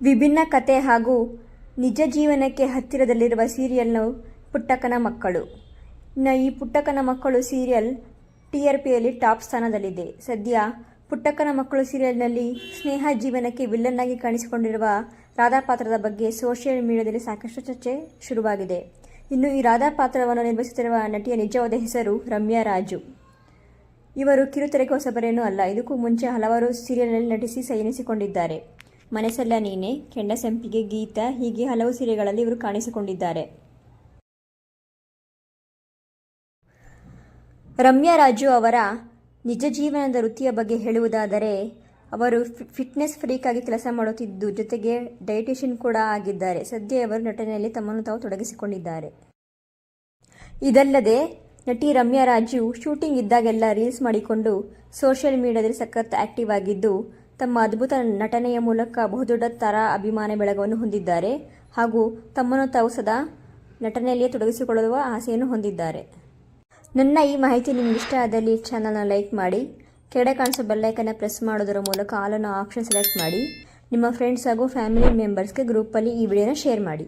ವಿಭಿನ್ನ ಕತೆ ಹಾಗೂ ನಿಜ ಜೀವನಕ್ಕೆ ಹತ್ತಿರದಲ್ಲಿರುವ ಸೀರಿಯಲ್ನು ಪುಟ್ಟಕ್ಕನ ಮಕ್ಕಳು. ಇನ್ನು ಈ ಪುಟ್ಟಕ್ಕನ ಮಕ್ಕಳು ಸೀರಿಯಲ್ ಟಿ ಆರ್ ಪಿಯಲ್ಲಿ ಟಾಪ್ ಸ್ಥಾನದಲ್ಲಿದೆ. ಸದ್ಯ ಪುಟ್ಟಕ್ಕನ ಮಕ್ಕಳು ಸೀರಿಯಲ್ನಲ್ಲಿ ಸ್ನೇಹ ಜೀವನಕ್ಕೆ ವಿಲ್ಲನ್ ಆಗಿ ಕಾಣಿಸಿಕೊಂಡಿರುವ ರಾಧಾ ಪಾತ್ರದ ಬಗ್ಗೆ ಸೋಷಿಯಲ್ ಮೀಡಿಯಾದಲ್ಲಿ ಸಾಕಷ್ಟು ಚರ್ಚೆ ಶುರುವಾಗಿದೆ. ಇನ್ನು ಈ ರಾಧಾ ಪಾತ್ರವನ್ನು ನಿರ್ವಹಿಸುತ್ತಿರುವ ನಟಿಯ ನಿಜವಾದ ಹೆಸರು ರಮ್ಯಾ ರಾಜು. ಇವರು ಕಿರುತೆರೆಗೆ ಹೊಸಬರೇನೂ ಅಲ್ಲ, ಇದಕ್ಕೂ ಮುಂಚೆ ಹಲವಾರು ಸೀರಿಯಲ್ನಲ್ಲಿ ನಟಿಸಿ ಸೈನಿಸಿಕೊಂಡಿದ್ದಾರೆ. ಮನೆಸಲ್ಲ ನೀನೆ, ಕೆಂಡ ಸಂಪಿಗೆ ಗೀತ, ಹೀಗೆ ಹಲವು ಸೀರೆಗಳಲ್ಲಿ ಇವರು ಕಾಣಿಸಿಕೊಂಡಿದ್ದಾರೆ. ರಮ್ಯಾ ರಾಜು ಅವರ ನಿಜ ಜೀವನದ ವೃತ್ತಿಯ ಬಗ್ಗೆ ಹೇಳುವುದಾದರೆ, ಅವರು ಫಿಟ್ನೆಸ್ ಫ್ರೀಕ್ ಆಗಿ ಕೆಲಸ ಮಾಡುತ್ತಿದ್ದು ಜೊತೆಗೆ ಡಯಟಿಷಿಯನ್ ಕೂಡ ಆಗಿದ್ದಾರೆ. ಸದ್ಯ ಅವರು ನಟನೆಯಲ್ಲಿ ತಮ್ಮನ್ನು ತಾವು ತೊಡಗಿಸಿಕೊಂಡಿದ್ದಾರೆ. ಇದಲ್ಲದೆ, ನಟಿ ರಮ್ಯಾ ರಾಜು ಶೂಟಿಂಗ್ ಇದ್ದಾಗೆಲ್ಲ ರೀಲ್ಸ್ ಮಾಡಿಕೊಂಡು ಸೋಷಿಯಲ್ ಮೀಡಿಯಾದಲ್ಲಿ ಸಖತ್ ಆಕ್ಟಿವ್ ಆಗಿದ್ದು ತಮ್ಮ ಅದ್ಭುತ ನಟನೆಯ ಮೂಲಕ ಬಹುದೊಡ್ಡ ತಾರಾ ಅಭಿಮಾನ ಬೆಳಗವನ್ನು ಹೊಂದಿದ್ದಾರೆ ಹಾಗೂ ತಮ್ಮನ್ನು ತಾವು ಸದಾ ನಟನೆಯಲ್ಲಿಯೇ ತೊಡಗಿಸಿಕೊಳ್ಳುವ ಆಸೆಯನ್ನು ಹೊಂದಿದ್ದಾರೆ. ನನ್ನ ಈ ಮಾಹಿತಿ ನಿಮ್ಗೆ ಇಷ್ಟ ಆದಲ್ಲಿ ಚಾನಲ್ನ ಲೈಕ್ ಮಾಡಿ ಕೆಡೆ ಕಾಣಿಸೋ ಬೆಲ್ಲೈಕನ್ನ ಪ್ರೆಸ್ ಮಾಡೋದರ ಮೂಲಕ ಆಲನ್ನು ಆಪ್ಷನ್ ಸೆಲೆಕ್ಟ್ ಮಾಡಿ, ನಿಮ್ಮ ಫ್ರೆಂಡ್ಸ್ ಹಾಗೂ ಫ್ಯಾಮಿಲಿ ಮೆಂಬರ್ಸ್ಗೆ ಗ್ರೂಪಲ್ಲಿ ಈ ವಿಡಿಯೋನ ಶೇರ್ ಮಾಡಿ.